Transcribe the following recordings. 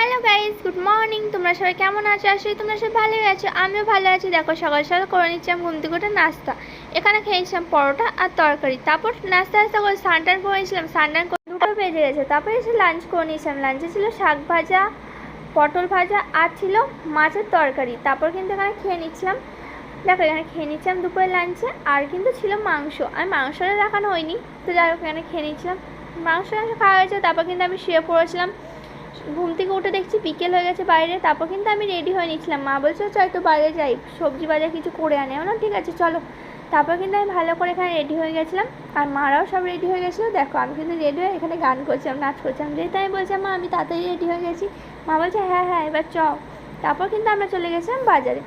Hello guys good morning তোমরা সবাই কেমন আছো? আসলে তোমরা সবাই ভালোই আছো। আমিও ভালো আছি। দেখো, সকাল সকাল করে নিচ্ছিলাম ঘুম থেকে উঠে নাস্তা। এখানে খেয়েছিলাম পরোটা আর তরকারি। তারপর নাস্তা নাস্তা করে স্নান টান করে নিয়েছিলাম। স্নান টান করে দুটো বেজে গেছে। তারপরে এসে লাঞ্চ করে নিয়েছিলাম। লাঞ্চে ছিল শাক ভাজা, পটল ভাজা আর ছিল মাছের তরকারি। তারপর কিন্তু এখানে খেয়ে নিচ্ছিলাম। দেখো, এখানে খেয়ে নিচ্ছিলাম দুপুরের লাঞ্চে আর কিন্তু ছিল মাংস। আমি মাংসটা দেখানো হয়নি। তো যাই হোক, এখানে খেয়ে নিচ্ছিলাম। মাংস খাওয়া হয়েছে। তারপর কিন্তু আমি শুয়ে পড়েছিলাম। ঘুম থেকে উঠে দেখছি বিকেল হয়ে গেছে বাইরে, তারপর কিন্তু আমি রেডি হয়ে নিয়েছিলাম। মা বলছে একটু বাইরে যাই, সবজি বাজার কিছু করে আনে। না ঠিক আছে, চলো। তারপর কিন্তু আমি ভালো করে এখানে রেডি হয়ে গেছিলাম। আর মারাও সব রেডি হয়ে গেছিল। দেখো, আমি কিন্তু রেডি হয়ে এখানে গান করছিলাম, নাচ করছিলাম। যেহেতু আমি বলছিলাম মা, আমি তাড়াতাড়ি রেডি হয়ে গেছি। মা বলছে হ্যাঁ হ্যাঁ এবার চ। তারপর কিন্তু আমরা চলে গেছিলাম বাজারে।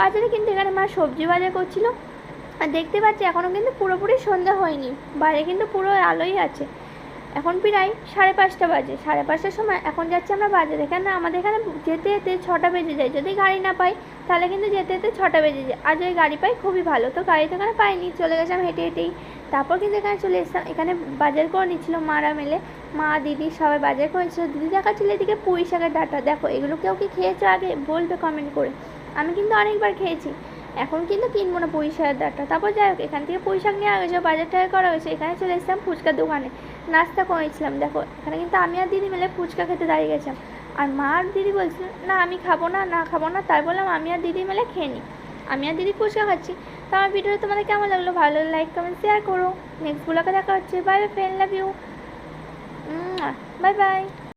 বাজারে কিন্তু এখানে মা সবজি বাজার করছিল। আর দেখতে পাচ্ছি এখনও কিন্তু পুরোপুরি সন্ধ্যা হয়নি। বাইরে কিন্তু পুরো আলোই আছে। এখন প্রায় সাড়ে পাঁচটা বাজে। সাড়ে পাঁচটার সময় এখন যাচ্ছি আমরা বাজারে কেন আমাদের এখানে যেতে যেতে ছটা বেজে যায়। যদি গাড়ি না পাই, তাহলে কিন্তু যেতে যেতে ছটা বেজে যায়। আর যদি গাড়ি পাই, খুবই ভালো। তো গাড়ি তো এখানে পাইনি, চলে গেছিলাম হেঁটে হেঁটেই। তারপর কিন্তু এখানে চলে এসেছিলাম। এখানে বাজার করে নিচ্ছিলো মারা মেলে। মা, দিদি সবাই বাজার করেছিল দিদি দেখাচ্ছিল এদিকে পুঁই শাকের ডাটা। দেখো, এগুলো কেউ কি খেয়েছো আগে? বলবে কমেন্ট করে। আমি কিন্তু অনেকবার খেয়েছি। এখন কিন্তু কিনবো না পুঁই শাকের ডাটা। তারপর যাই হোক, এখান থেকে পুঁই শাক নেওয়া গেছে বাজার টাকা করা হয়েছে, এখানে চলে এসেছিলাম ফুচকার দোকানে। নাস্তা করেছিলাম, দেখো, এখানে কিন্তু আমি আর দিদি মিলে ফুচকা খেতে দাঁড়িয়ে গেছিলাম। আর মা আর দিদি বলছিল, না, আমি খাব না না খাব না। তাই বললাম, আমি আর দিদি মিলে খেয়ে নিই আমি আর দিদি ফুচকা খাচ্ছি। তো আমার ভিডিওটা তোমাদের কেমন লাগল? ভালো লাইক কমেন্ট শেয়ার করো। নেক্সট ব্লগে দেখা হচ্ছে। Bye bye friend love you bye bye